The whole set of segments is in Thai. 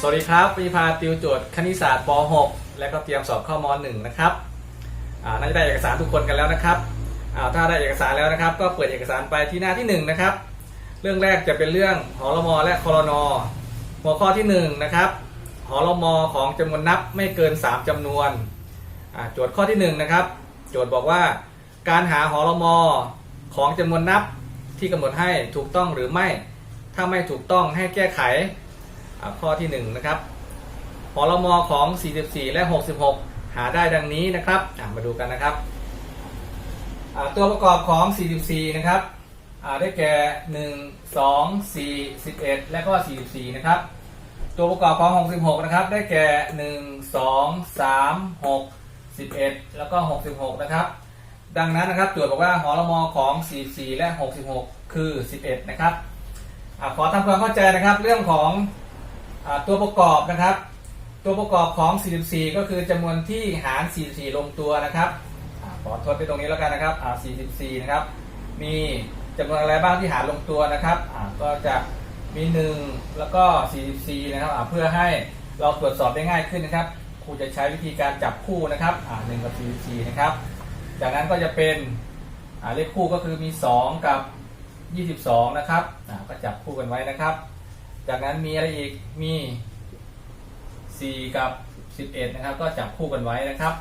สวัสดีครับ วิพาติวโจทย์คณิตศาสตร์ป .6 และก็เตรียมสอบข้าม .1 นะครับน่าจะได้เอกสารทุกคนกันแล้วนะครับ ถ้าได้เอกสารแล้วนะครับ ก็เปิดเอกสารไปที่หน้าที่ 1 นะครับ เรื่องแรกจะเป็นเรื่องหอรมและคอรนหัวข้อที่1นะครับหอรมของจำนวนนับไม่เกิน 3จำนวน โจทย์ข้อที่1นะครับ โจทย์บอกว่า การหาหอรมของจำนวนนับที่กำหนดให้ถูกต้องหรือไม่ ถ้าไม่ถูกต้องให้แก้ไข ข้อที่1นะครับหอรมอของ 44 และ 66 หาได้ดังนี้นะครับมาดูกันนะครับ ตัวประกอบของ 44 นะครับได้แก่ 1 2 4 11 และก็ 44 นะครับ ตัวประกอบของ 66 นะครับ ได้แก่ 1 2 3 6 11 แล้วก็ 66 นะครับ ดังนั้นนะครับโจทย์บอกว่าหอรมอของ 44 และ 66 คือ 11 นะครับอขอทำความเข้าใจนะครับเรื่องของ ตัวประกอบนะครับ ตัวประกอบของ 44 ก็คือจำนวนที่หาร 44 ลงตัวนะครับอขอทดไปตรงนี้แล้วกันนะครับ44 นะครับ มีจำนวนอะไรบ้างที่หารลงตัวนะครับก็จะมี 1 แล้วก็ 44 นะครับเพื่อให้เราตรวจสอบได้ง่ายขึ้นนะครับครูจะใช้วิธีการจับคู่นะครับอ่า1กับ 44 นะครับ จากนั้นก็จะเป็นเลขคู่ก็คือมี 2 กับ 22 นะครับก็จับคู่กันไว้นะครับ จากนั้นมีอะไรอีกมี 4 กับ 11 นะครับ ก็จับคู่กันไว้นะครับ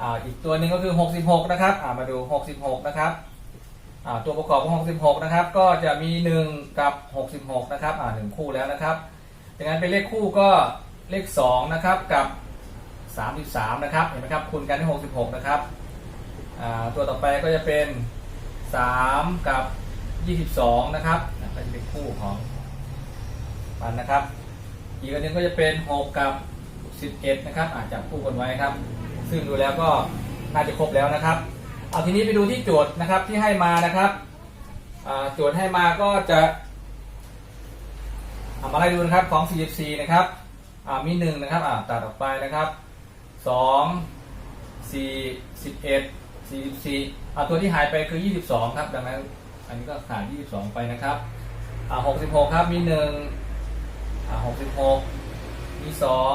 อ่าอีกตัวหนึ่งก็คือ 66 นะครับอ่ามาดู 66 นะครับอ่าตัวประกอบของ 66 นะครับ ก็จะมี 1 กับ 66 นะครับอ่า1คู่แล้วนะครับ จากนั้นเป็นเลขคู่ก็เลข 2 นะครับกับ 33 นะครับเห็นไหมครับคูณกันที่ 66 นะครับอ่าตัวต่อไปก็จะเป็น 3 กับ 22 นะครับก็จะเป็นคู่ของ มันนะครับ อีกอันนึงก็จะเป็น6กับ 11 นะครับ อาจจะคู่กันไว้ครับ ซึ่งดูแล้วก็น่าจะครบแล้วนะครับ เอาทีนี้ไปดูที่โจทย์นะครับที่ให้มานะครับโจทย์ให้มาก็จะเอามาไล่ดูนะครับของ 44 นะครับอ่ามี1นะครับตัดออกไปนะครับ 2 4 11 44อ่าตัวที่หายไปคือ 22 ครับ ดังนั้นอันนี้ก็ขาด22 ไปนะครับ อ่า 66 ครับ มี1อ่า หกสิบหกมีสอง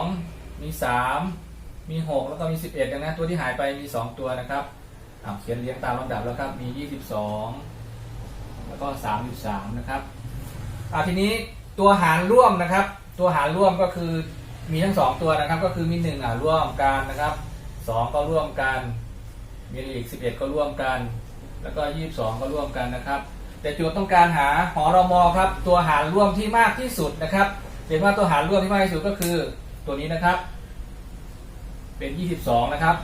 มีสามมีหกแล้วก็มีสิบเอ็ดดังนั้นตัวที่หายไปมีสองตัวนะครับอ่าเขียนเรียงตามลำดับแล้วครับมียี่สิบสองแล้วก็สามสิบสามนะครับอ่าทีนี้ตัวหารร่วมนะครับ ตัวหารร่วมก็คือมีทั้งสองตัวนะครับ ก็คือมีหนึ่งอ่าร่วมกันนะครับสองก็ร่วมกัน มีอีกสิบเอ็ดก็ร่วมกัน แล้วก็ยี่สิบสองก็ร่วมกันนะครับ แต่โจทย์ต้องการหาหอรมอครับ ตัวหารร่วมที่มากที่สุดนะครับ เห็นว่าตัวหารร่วมที่มากที่สุดก็คือตัวนี้นะครับ เป็น 22 นะครับ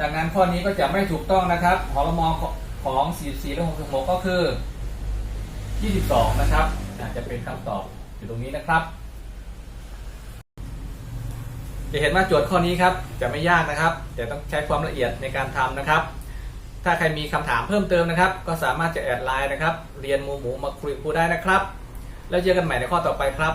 ดังนั้นข้อนี้ก็จะไม่ถูกต้องนะครับหอรมอของ 44 และ 66 ก็คือ 22 นะครับอาจจะเป็นคำตอบอยู่ตรงนี้นะครับ จะเห็นว่าโจทย์ข้อนี้ครับจะไม่ยากนะครับ แต่ต้องใช้ความละเอียดในการทำนะครับ ถ้าใครมีคำถามเพิ่มเติมนะครับ ก็สามารถจะแอดไลน์นะครับ เรียนมูหมูมาคุยกับครูได้นะครับ แล้วเจอกันใหม่ในข้อต่อไปครับ